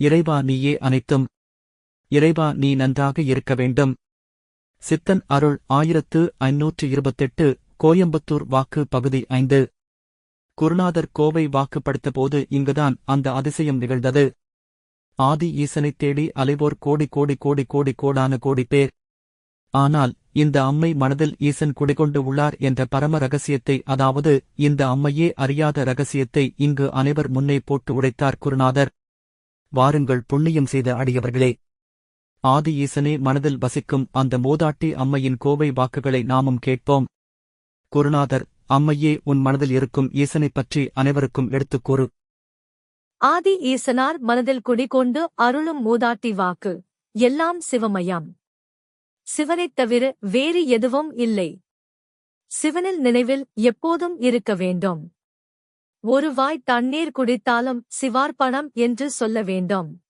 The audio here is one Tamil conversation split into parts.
இறைவா நீயே அனைத்தும். இறைவா நீ நன்றாக இருக்க வேண்டும். சித்தன் அருள் ஆயிரத்து ஐநூற்று இருபத்தெட்டு கோயம்புத்தூர் வாக்கு பகுதி ஐந்து. குருநாதர் கோவை வாக்குப்படுத்தபோது இங்குதான் அந்த அதிசயம் நிகழ்ந்தது. ஆதி ஈசனைத் தேடி அலைவோர் கோடி கோடி கோடி கோடி கோடான கோடி பேர். ஆனால் இந்த அம்மை மனதில் ஈசன் குடிகொண்டு உள்ளார் என்ற பரம ரகசியத்தை அதாவது இந்த அம்மையே அறியாத ரகசியத்தை இங்கு அனைவர் முன்னே போட்டு உடைத்தார் குருநாதர். வாருங்கள் புண்ணியம் செய்த அடியவர்களே. ஆதி ஈசனே மனதில் வசிக்கும் அந்த மூதாட்டி அம்மையின் கோவை வாக்குகளை நாமும் கேட்போம். குருநாதர் அம்மையே உன் மனதில் இருக்கும் ஈசனைப் பற்றி அனைவருக்கும் எடுத்துக் கூறு. ஆதி ஈசனார் மனதில் குடிகொண்டு அருளும் மூதாட்டி வாக்கு. எல்லாம் சிவமயம். சிவனைத் தவிர வேறு எதுவும் இல்லை. சிவனில் நினைவில் எப்போதும் இருக்க வேண்டும். ஒரு வாய் தண்ணீர் குடித்தாலும் சிவார்ப்பணம் என்று சொல்ல வேண்டும்.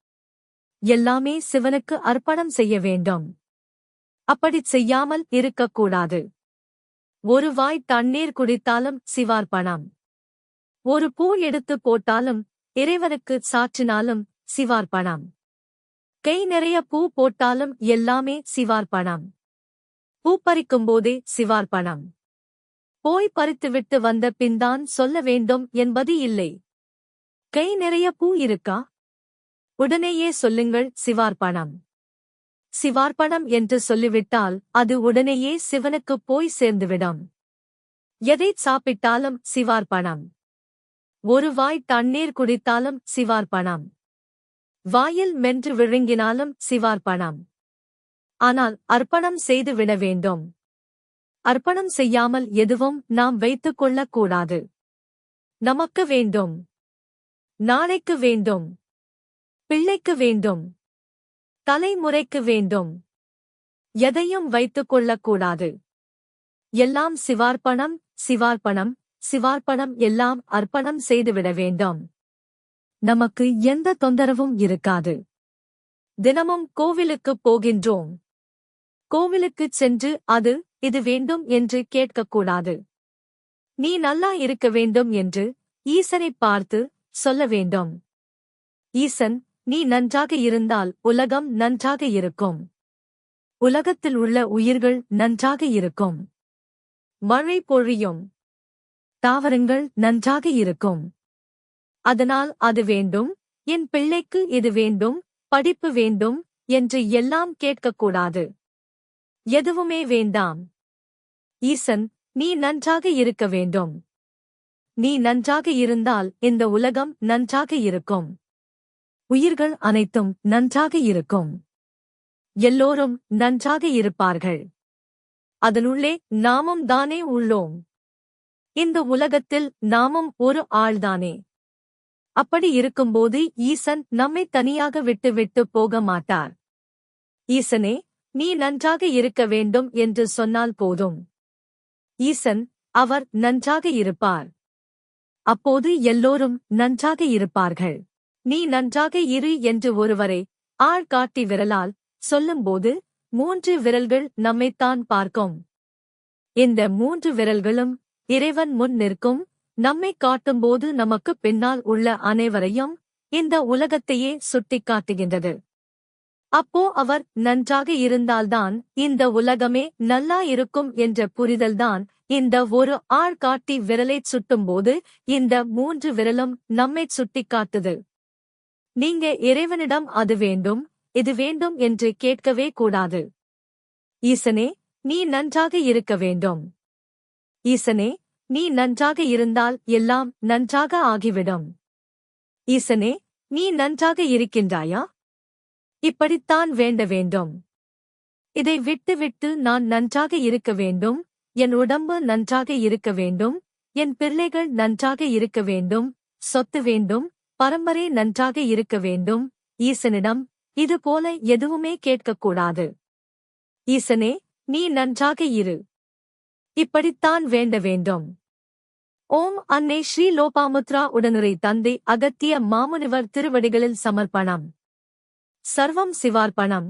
எல்லாமே சிவனுக்கு அர்ப்பணம் செய்ய வேண்டும். அப்படிச் செய்யாமல் இருக்கக்கூடாது. ஒரு வாய் தண்ணீர் குடித்தாலும் சிவார்ப்பணம். ஒரு பூ எடுத்து போட்டாலும் இறைவனுக்கு சாற்றினாலும் சிவார்ப்பணம். கை நிறைய பூ போட்டாலும் எல்லாமே சிவார்ப்பணம். பூ பறிக்கும்போதே சிவார்ப்பணம். போய் பறித்துவிட்டு வந்த பின்தான் சொல்ல வேண்டும் என்பது இல்லை. கை நிறைய பூ இருக்கா? உடனேயே சொல்லுங்கள் சிவார்ப்பணம். சிவார்ப்பணம் என்று சொல்லிவிட்டால் அது உடனேயே சிவனுக்கு போய் சேர்ந்துவிடும். எதைச் சாப்பிட்டாலும் சிவார்ப்பணம். ஒரு வாய் தண்ணீர் குடித்தாலும் சிவார்ப்பணம். வாயில் மென்று விழுங்கினாலும் சிவார்ப்பணம். ஆனால் அர்ப்பணம் செய்து விட வேண்டும். அர்ப்பணம் செய்யாமல் எதுவும் நாம் வைத்துக் கொள்ளக் கூடாது நமக்கு வேண்டும். நாளைக்கு வேண்டும். பிள்ளைக்கு வேண்டும். தலைமுறைக்கு வேண்டும். எதையும் வைத்துக் கொள்ளக்கூடாது. எல்லாம் சிவார்ப்பணம் சிவார்ப்பணம் சிவார்ப்பணம் எல்லாம் அர்ப்பணம் செய்துவிட வேண்டும். நமக்கு எந்த தொந்தரவும் இருக்காது. தினமும் கோவிலுக்குப் போகின்றோம். கோவிலுக்குச் சென்று அது இது வேண்டும் என்று கேட்கக்கூடாது. நீ நல்லா இருக்க வேண்டும் என்று ஈசனைப் பார்த்து சொல்ல வேண்டும். ஈசன் நீ நன்றாக இருந்தால் உலகம் நன்றாக இருக்கும். உலகத்தில் உள்ள உயிர்கள் நன்றாக இருக்கும். மழை பொழியும். தாவரங்கள் நன்றாக இருக்கும். அதனால் அது வேண்டும். என் பிள்ளைக்கு இது வேண்டும். படிப்பு வேண்டும். என்று எல்லாம் கேட்கக்கூடாது. எதுவுமே வேண்டாம். ஈசன் நீ நன்றாக இருக்க வேண்டும். நீ நன்றாக இருந்தால் இந்த உலகம் நன்றாக இருக்கும். உயிர்கள் அனைத்தும் நன்றாக இருக்கும். எல்லோரும் நன்றாக இருப்பார்கள். அதனுள்ளே நாமும் தானே உள்ளோம். இந்த உலகத்தில் நாமும் ஒரு ஆள்தானே. அப்படி இருக்கும்போது ஈசன் நம்மை தனியாக விட்டு விட்டு போக மாட்டார். ஈசனே நீ நன்றாக இருக்க வேண்டும் என்று சொன்னால் போதும். ஈசன் அவர் நன்றாக இருப்பார். அப்போது எல்லோரும் நன்றாக இருப்பார்கள். நீ நன்றாக இரு என்று ஒருவரை ஆள் காட்டி விரலால் சொல்லும்போது மூன்று விரல்கள் நம்மைத்தான் பார்க்கும். இந்த மூன்று விரல்களும் இறைவன் முன் நிற்கும். நம்மை காட்டும்போது நமக்கு பின்னால் உள்ள அனைவரையும் இந்த உலகத்தையே சுட்டிக்காட்டுகின்றது. அப்போ அவர் நன்றாக இருந்தால்தான் இந்த உலகமே நல்லா இருக்கும் என்ற புரிதல்தான் இந்த ஒரு ஆள் காட்டி விரலைச் சுட்டும்போது இந்த மூன்று விரலும் நம்மைச் சுட்டிக்காட்டுது நீங்க இறைவனிடம் அது வேண்டும் இது வேண்டும் என்று கேட்கவே கூடாது. ஈசனே நீ நன்றாக இருக்க வேண்டும். ஈசனே நீ நன்றாக இருந்தால் எல்லாம் நன்றாக ஆகிவிடும். ஈசனே நீ நன்றாக இருக்கின்றாயா? இப்படித்தான் வேண்ட வேண்டும். இதை விட்டு விட்டு நான் நன்றாக இருக்க வேண்டும். என் உடம்பு நன்றாக இருக்க வேண்டும். என் பிள்ளைகள் நன்றாக இருக்க வேண்டும். சொத்து வேண்டும். பரம்பரை நன்றாக இருக்க வேண்டும். ஈசனிடம் இது போல எதுவுமே கேட்கக்கூடாது. ஈசனே நீ நன்றாக இரு. இப்படித்தான் வேண்ட வேண்டும். ஓம் அன்னை ஸ்ரீ லோபாமுத்ரா உடனுரை தந்தை அகத்திய மாமுனிவர் திருவடிகளில் சமர்ப்பணம். சர்வம் சிவார்ப்பணம்.